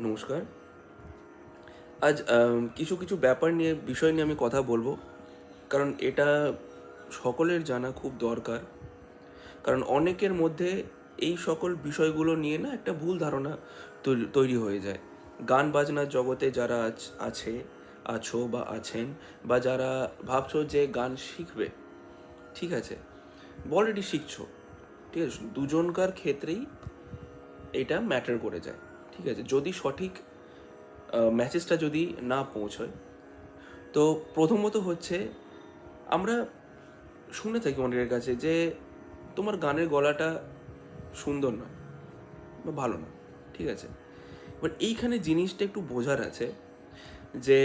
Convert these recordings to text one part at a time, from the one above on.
নমস্কার। আজ কিছু কিছু ব্যাপার নিয়ে, বিষয় নিয়ে আমি কথা বলব। কারণ এটা সকলের জানা খুব দরকার। কারণ অনেকের মধ্যে এই সকল বিষয়গুলো নিয়ে না একটা ভুল ধারণা তৈরি- হয়ে যায়। গান বাজনার জগতে যারা আছে, আছো বা আছেন বা যারা ভাবছ যে গান শিখবে, ঠিক আছে? অলরেডি শিখছো, ঠিক আছে? দুজনকার ক্ষেত্রেই এটা ম্যাটার করে যায়। ঠিক আছে, যদি সঠিক মেসেজটা যদি না পৌঁছয়, তো প্রথমত হচ্ছে আমরা শুনে থাকি অনেকের কাছে যে তোমার গানের গলাটা সুন্দর না বা ভালো না ঠিক আছে? এবার এইখানে জিনিসটা একটু বোঝার আছে যে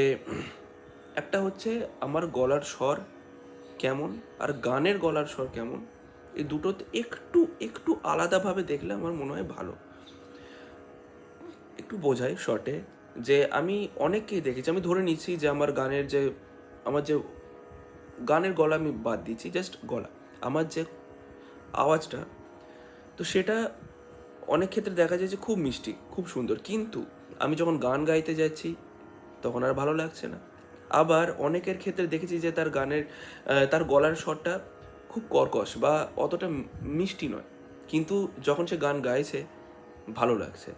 একটা হচ্ছে আমার গলার স্বর কেমন আর গানের গলার স্বর কেমন, এই দুটোতে একটু একটু আলাদাভাবে দেখলে আমার মনে হয় ভালো। একটু বোঝাই শর্টে যে আমি অনেককেই দেখেছি, আমি ধরে নিচ্ছি যে আমার গানের যে, আমার যে গানের গলা আমি বাদ দিচ্ছি জাস্ট গলা, আমার যে আওয়াজটা, তো সেটা অনেক ক্ষেত্রে দেখা যায় যে খুব মিষ্টি, খুব সুন্দর। কিন্তু আমি যখন গান গাইতে যাচ্ছি, তখন আর ভালো লাগছে না। আবার অনেকের ক্ষেত্রে দেখেছি যে তার গানের তার গলার স্বরটা খুব কর্কশ বা অতটা মিষ্টি নয়। কিন্তু যখন সে গান গাইছে, ভালো লাগছে।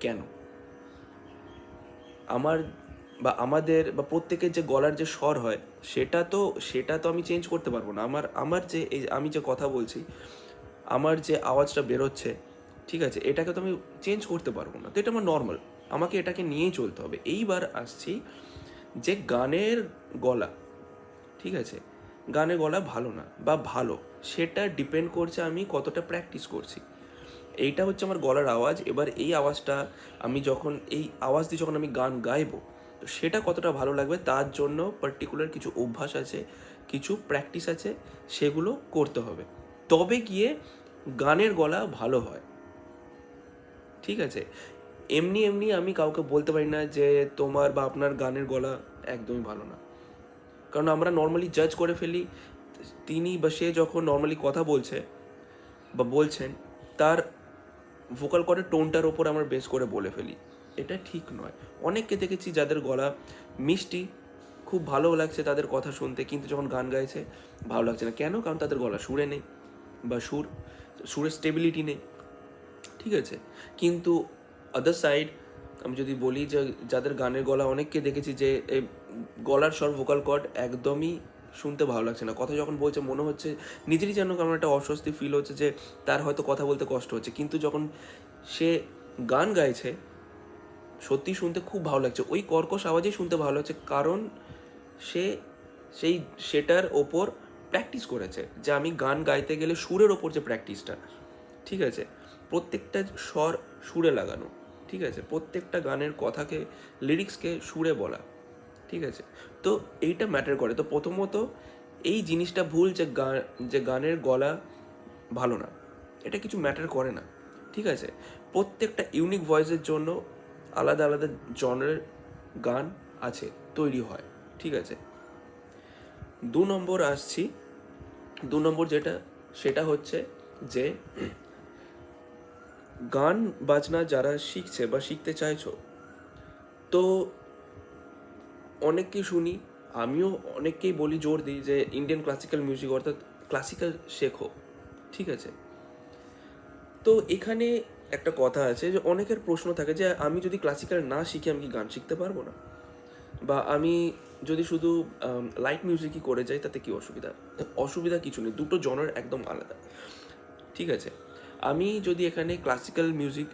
কেন? আমার বা আমাদের বা প্রত্যেকের যে গলার যে স্বর হয়, সেটা তো সেটা তো আমি চেঞ্জ করতে পারব না। আমার আমার যে এই, আমি যে কথা বলছি, আমার যে আওয়াজটা বেরোচ্ছে, ঠিক আছে, এটাকে তো আমি চেঞ্জ করতে পারব না। তো এটা আমার নর্মাল আমাকে এটাকে নিয়েই চলতে হবে। এইবার আসছি যে গানের গলা, ঠিক আছে, গানের গলা ভালো না বা ভালো, সেটা ডিপেন্ড করছে আমি কতটা প্র্যাকটিস করছি। এইটা হচ্ছে আমার গলার আওয়াজ। এবার এই আওয়াজটা আমি যখন, এই আওয়াজ দিয়ে যখন আমি গান গাইবো, তো সেটা কতটা ভালো লাগবে তার জন্য পার্টিকুলার কিছু অভ্যাস আছে, কিছু প্র্যাকটিস আছে, সেগুলো করতে হবে। তবে গিয়ে গানের গলা ভালো হয়। ঠিক আছে? এমনি এমনি আমি কাউকে বলতে পারি না যে তোমার বা আপনার গানের গলা একদমই ভালো না। কারণ আমরা নর্মালি জাজ করে ফেলি, তিনি বা সে যখন নর্মালি কথা বলছে বা বলছেন, তার ভোকাল কর্ডের টোনটার ওপর আমরা বেস করে বলে ফেলি। এটা ঠিক নয়। অনেককে দেখেছি যাদের গলা মিষ্টি, খুব ভালো লাগছে তাদের কথা শুনতে, কিন্তু যখন গান গাইছে, ভালো লাগছে না। কেন? কারণ তাদের গলা সুরে নেই বা সুর, সুরের স্টেবিলিটি নেই। ঠিক আছে? কিন্তু আদার সাইড আমি যদি বলি যে যাদের গানের গলা অনেককে দেখেছি যে গলার স্বর ভোকাল কর্ড একদমই শুনতে ভালো লাগছে না। কথা যখন বলছে, মনে হচ্ছে নিজেরই যেন কেমন একটা অস্বস্তি ফিল হচ্ছে যে তার হয়তো কথা বলতে কষ্ট হচ্ছে। কিন্তু যখন সে গান গাইছে সত্যি শুনতে খুব ভালো লাগছে। ওই কর্কশ আওয়াজেই শুনতে ভালো লাগছে, কারণ সে সেই সেটার ওপর প্র্যাকটিস করেছে যে আমি গান গাইতে গেলে সুরের ওপর যে প্র্যাকটিসটা ঠিক আছে? প্রত্যেকটা স্বর সুরে লাগানো, ঠিক আছে? প্রত্যেকটা গানের কথাকে লিরিক্সকে সুরে বলা। ঠিক আছে? তো এইটা ম্যাটার করে। তো প্রথমত এই জিনিসটা ভুল যে গান, যে গানের গলা ভালো না। এটা কিছু ম্যাটার করে না। ঠিক আছে? প্রত্যেকটা ইউনিক ভয়েসের জন্য আলাদা আলাদা জনের গান আছে, তৈরি হয়। ঠিক আছে? দু নম্বর আসছি। দু নম্বর যেটা, সেটা হচ্ছে যে গান, বাজনা যারা শিখছে বা শিখতে চাইছো, তো অনেককেই শুনি, আমিও অনেককেই বলি জোর দিই যে ইন্ডিয়ান ক্লাসিক্যাল মিউজিক অর্থাৎ ক্লাসিক্যাল শেখো, ঠিক আছে? তো এখানে একটা কথা আছে যে অনেকের প্রশ্ন থাকে যে আমি যদি ক্লাসিক্যাল না শিখে, আমি কি গান শিখতে পারব না? বা আমি যদি শুধু লাইট মিউজিকই করে যাই, তাতে কি অসুবিধা? অসুবিধা কিছু নেই, দুটো জনের একদম আলাদা। ঠিক আছে? আমি যদি এখানে ক্লাসিক্যাল মিউজিক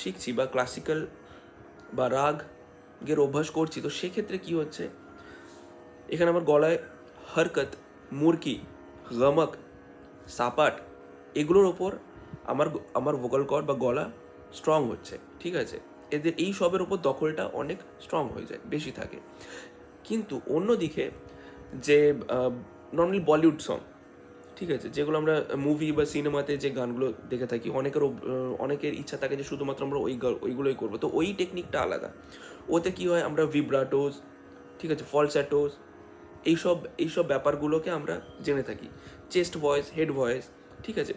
শিখছি বা ক্লাসিক্যাল বা রাগের অভ্যাস করছি, তো সেক্ষেত্রে কি হচ্ছে? এখানে আমার গলায় হরকত, মুরকি, গমক, সাপাট, এগুলোর ওপর আমার আমার ভোকাল কর্ড বা গলা স্ট্রং হচ্ছে, ঠিক আছে? এদের এই সবের ওপর দখলটা অনেক স্ট্রং হয়ে যায়, বেশি থাকে। কিন্তু অন্যদিকে যে নর্মালি বলিউড সং ঠিক আছে? যেগুলো আমরা মুভি বা সিনেমাতে যে গানগুলো দেখে থাকি, অনেকের অনেকের ইচ্ছা থাকে যে শুধুমাত্র আমরা ওই ওইগুলোই করব। তো ওই টেকনিকটা আলাদা। ওতে কি হয়, আমরা ভিব্রাটোস ঠিক আছে ফলস্যাটোস এইসব এইসব ব্যাপারগুলোকে আমরা জেনে থাকি। চেস্ট ভয়েস হেড ভয়েস ঠিক আছে?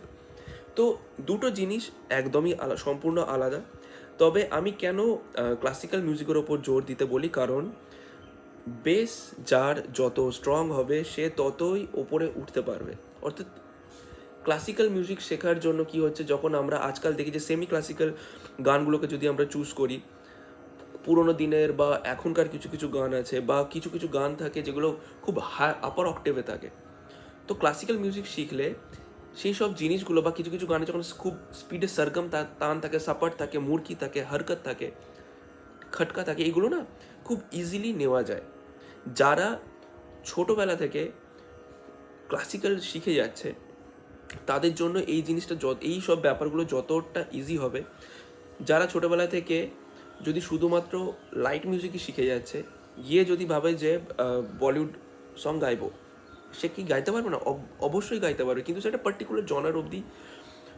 তো দুটো জিনিস একদমই আলা, সম্পূর্ণ আলাদা। তবে আমি কেন ক্লাসিক্যাল মিউজিকের ওপর জোর দিতে বলি? কারণ বেস যার যত স্ট্রং হবে, সে ততই ওপরে উঠতে পারবে। অর্থাৎ ক্লাসিক্যাল মিউজিক শেখার জন্য কি হচ্ছে, যখন আমরা আজকাল দেখি যে সেমি ক্লাসিক্যাল গানগুলোকে যদি আমরা চুজ করি পুরোনো দিনের বা এখনকার কিছু কিছু গান আছে বা কিছু কিছু গান থাকে যেগুলো খুব হাই আপার অক্টেভে থাকে। তো ক্লাসিক্যাল মিউজিক শিখলে সেই সব জিনিসগুলো বা কিছু কিছু গানে যখন খুব স্পিডে সরগম তান থাকে সাপাট থাকে মুরকি থাকে, হরকত থাকে, খটকা থাকে, এগুলো না খুব ইজিলি নেওয়া যায়। যারা ছোটোবেলা থেকে ক্লাসিক্যাল শিখে যাচ্ছে, তাদের জন্য এই জিনিসটা যত, এই সব ব্যাপারগুলো যতটা ইজি হবে, যারা ছোটোবেলা থেকে যদি শুধুমাত্র লাইট মিউজিকই শিখে যাচ্ছে, গিয়ে যদি ভাবে যে বলিউড সং গাইবো, সে কি গাইতে পারবে না? অব- অবশ্যই গাইতে পারবে, কিন্তু সেটা পার্টিকুলার জনার অবধি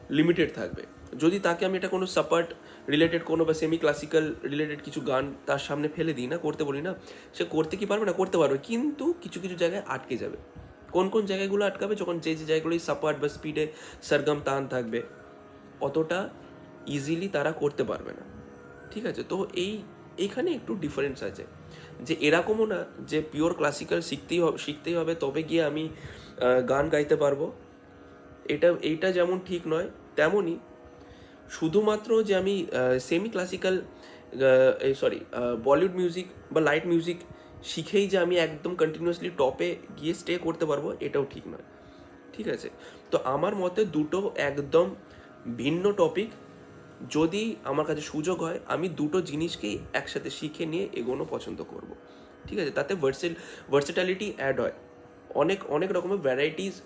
লিমিটেড থাকবে। যদি তাকে আমি এটা কোনো সাপার্ট রিলেটেড কোনো বা সেমি ক্লাসিক্যাল রিলেটেড কিছু গান তার সামনে ফেলে দিই না, করতে বলি না, সে করতে কি পারবে না? করতে পারবে, কিন্তু কিছু কিছু জায়গায় আটকে যাবে। কোন কোন জায়গাগুলো আটকাবে? যখন যে যে জায়গাগুলোই সাপার্ট বা স্পিডে সরগম তান থাকবে, অতটা ইজিলি তারা করতে পারবে না। ঠিক আছে? তো এই এইখানে একটু ডিফারেন্স আছে। যে এরকমও না যে পিওর ক্লাসিক্যাল শিখতেই হবে শিখতেই হবে, তবে গিয়ে আমি গান গাইতে পারব। এটা, এইটা যেমন ঠিক নয়, তেমনই শুধুমাত্র যে আমি semi classical sorry Bollywood music বা লাইট মিউজিক শিখেই যে আমি একদম কন্টিনিউয়াসলি টপে গিয়ে স্টে করতে পারব, এটাও ঠিক নয়। ঠিক আছে? তো আমার মতে দুটো একদম ভিন্ন টপিক যদি আমার কাছে সুযোগ হয়, আমি দুটো জিনিসকেই একসাথে শিখে নিয়ে এগোনো পছন্দ করব। ঠিক আছে? তাতে ভার্সেল ভার্সেটালিটি অ্যাড হয়। অনেক অনেক রকমের ভ্যারাইটিস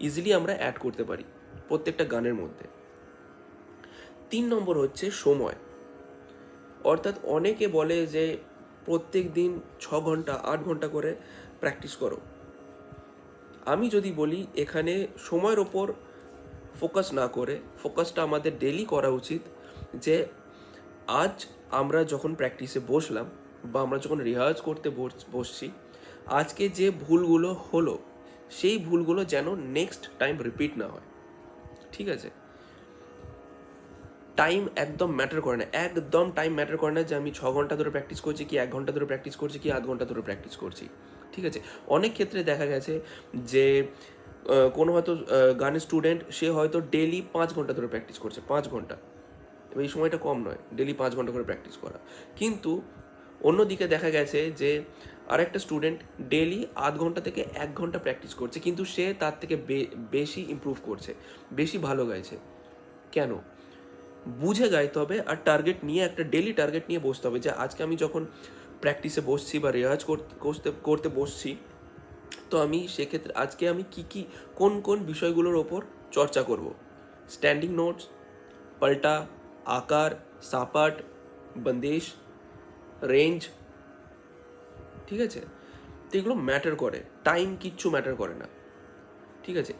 ইজিলি আমরা অ্যাড করতে পারি প্রত্যেকটা গানের মধ্যে। তিন নম্বর হচ্ছে সময়। অর্থাৎ অনেকে বলে যে প্রত্যেক দিন ছ ঘণ্টা, আট ঘণ্টা করে প্র্যাকটিস করো। আমি যদি বলি, এখানে সময়ের ওপর ফোকাস না করে, ফোকাসটা আমাদের ডেলি করা উচিত যে আজ আমরা যখন প্র্যাকটিসে বসলাম বা আমরা যখন রিহার্জ করতে বস- বসছি, আজকে যে ভুলগুলো হলো, সেই ভুলগুলো যেন নেক্সট টাইম রিপিট না হয়। ঠিক আছে? টাইম একদম ম্যাটার করে না। একদম টাইম ম্যাটার করে না যে আমি ছ ঘণ্টা ধরে প্র্যাকটিস করছি কি, এক ঘণ্টা ধরে প্র্যাকটিস করছি কি, আধ ঘণ্টা ধরে প্র্যাকটিস করছি। ঠিক আছে? অনেক ক্ষেত্রে দেখা গেছে যে কোনো হয়তো গানের স্টুডেন্ট সে হয়তো ডেলি পাঁচ ঘণ্টা ধরে প্র্যাকটিস করছে, পাঁচ ঘণ্টা। এবার এই সময়টা কম নয় ডেলি পাঁচ ঘণ্টা করে প্র্যাকটিস করা। কিন্তু অন্যদিকে দেখা গেছে যে, আরেকটা স্টুডেন্ট ডেলি আধ ঘণ্টা থেকে এক ঘণ্টা প্র্যাকটিস করছে, কিন্তু সে তার থেকে বেশি ইমপ্রুভ করছে, বেশি ভালো গাইছে। কেন? বুঝে গাইতে হবে আর টার্গেট নিয়ে একটা ডেলি টার্গেট নিয়ে বসতে হবে যে, আজকে আমি যখন প্র্যাকটিসে বসছি বা রেওয়াজ করতে করতে বসছি তো আমি সেক্ষেত্রে আজকে আমি কি কি, কোন কোন বিষয়গুলোর ওপর চর্চা করব? স্ট্যান্ডিং নোটস পাল্টা, আকার, সাপাট, বন্দেশ রেঞ্জ ঠিক আছে? তো এগুলো ম্যাটার করে। টাইম কিচ্ছু ম্যাটার করে না। ঠিক আছে?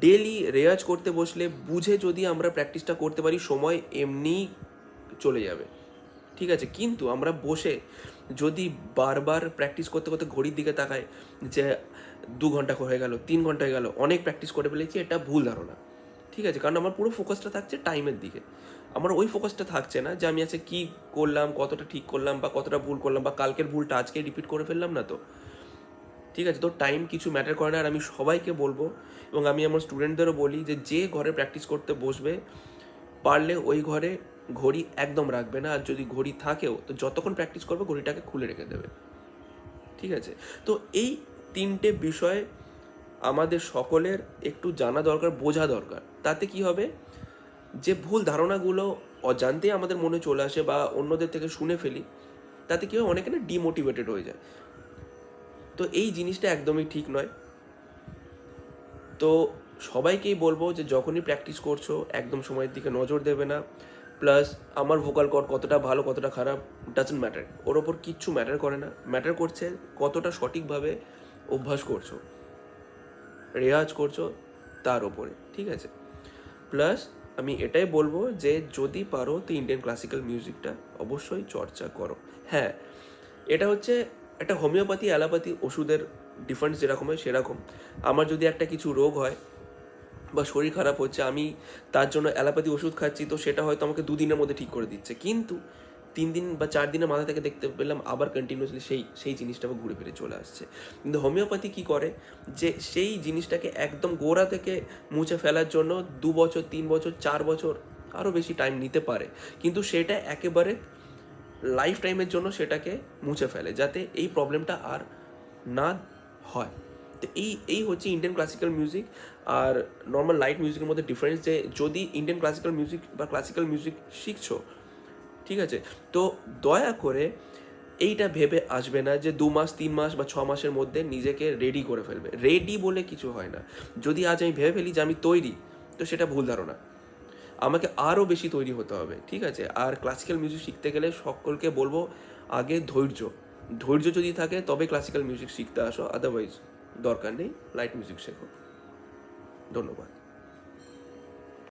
ডেলি রেয়াজ করতে বসলে বুঝে যদি আমরা প্র্যাকটিসটা করতে পারি, সময় এমনিই চলে যাবে। ঠিক আছে? কিন্তু আমরা বসে যদি বারবার প্র্যাকটিস করতে করতে ঘড়ির দিকে তাকায় যে দু ঘণ্টা হয়ে গেল, তিন ঘণ্টা হয়ে গেল, অনেক প্র্যাকটিস করে ফেলেছি, এটা ভুল ধারণা। ঠিক আছে? কারণ আমার পুরো ফোকাসটা থাকছে টাইমের দিকে। আমার ওই ফোকাসটা থাকছে না যে আমি আজকে কী করলাম, কতটা ঠিক করলাম বা কতটা ভুল করলাম বা কালকের ভুলটা আজকে রিপিট করে ফেললাম না তো। ঠিক আছে? তো টাইম কিছু ম্যাটার করে না আর আমি সবাইকে বলব এবং আমি আমার স্টুডেন্টদেরও বলি যে যে ঘরে প্র্যাকটিস করতে বসবে পারলে ওই ঘরে ঘড়ি একদম রাখবে না। আর যদি ঘড়ি থাকেও, তো যতক্ষণ প্র্যাকটিস করবে, ঘড়িটাকে খুলে রেখে দেবে। ঠিক আছে? তো এই তিনটে বিষয় আমাদের সকলের একটু জানা দরকার, বোঝা দরকার। তাতে কি হবে? যে ভুল ধারণাগুলো অজান্তেই আমাদের মনে চলে আসে বা অন্যদের থেকে শুনে ফেলি, তাতে কী হয়? অনেকে না ডিমোটিভেটেড হয়ে যায়। তো এই জিনিসটা একদমই ঠিক নয়। তো সবাইকেই বলব যে যখনই প্র্যাকটিস করছ, একদম সময়ের দিকে নজর দেবে না। প্লাস আমার ভোকাল কর্ড কতটা ভালো, কতটা খারাপ ডাজন্ট ম্যাটার ওর ওপর কিচ্ছু ম্যাটার করে না। ম্যাটার করছে কতটা সঠিকভাবে অভ্যাস করছ। রেয়াজ করছ তার ওপরে, ঠিক আছে? প্লাস আমি এটাই বলব যে যদি পারো তো ইন্ডিয়ান ক্লাসিক্যাল মিউজিকটা অবশ্যই চর্চা করো। হ্যাঁ এটা হচ্ছে একটা হোমিওপ্যাথি অ্যালোপ্যাথি ওষুধের ডিফারেন্স যেরকম হয় সেরকম। আমার যদি একটা কিছু রোগ হয় বা শরীর খারাপ হচ্ছে, আমি তার জন্য অ্যালোপ্যাথি ওষুধ খাচ্ছি, তো সেটা হয়তো আমাকে দুদিনের মধ্যে ঠিক করে দিচ্ছে। কিন্তু তিন দিন বা চার দিনের মাথা থেকে দেখতে পেলাম আবার কন্টিনিউসলি সেই সেই জিনিসটা আবার ঘুরে ফিরে চলে আসছে। কিন্তু হোমিওপ্যাথি কী করে? যে সেই জিনিসটাকে একদম গোড়া থেকে মুছে ফেলার জন্য দু বছর, তিন বছর, চার বছর আরও বেশি টাইম নিতে পারে। কিন্তু সেটা একেবারে লাইফ টাইমের জন্য সেটাকে মুছে ফেলে, যাতে এই প্রবলেমটা আর না হয়। তো এই এই হচ্ছে ইন্ডিয়ান ক্লাসিক্যাল মিউজিক আর নর্মাল লাইট মিউজিকের মধ্যে ডিফারেন্স যে যদি ইন্ডিয়ান ক্লাসিক্যাল মিউজিক বা ক্লাসিক্যাল মিউজিক শিখছো, ঠিক আছে? তো দয়া করে এইটা ভেবে আসবে না যে দু মাস, তিন মাস বা ছ মাসের মধ্যে নিজেকে রেডি করে ফেলবে। রেডি বলে কিছু হয় না। যদি আজ আমি ভেবে ফেলি যে আমি তৈরি, তো সেটা ভুল ধারণা। আমাকে আরও বেশি তৈরি হতে হবে, ঠিক আছে? আর ক্লাসিক্যাল মিউজিক শিখতে গেলে সকলকে বলব, আগে ধৈর্য। ধৈর্য যদি থাকে তবে ক্লাসিক্যাল মিউজিক শিখতে আসো আদারওয়াইজ দরকার নেই লাইট মিউজিক শেখো। ধন্যবাদ।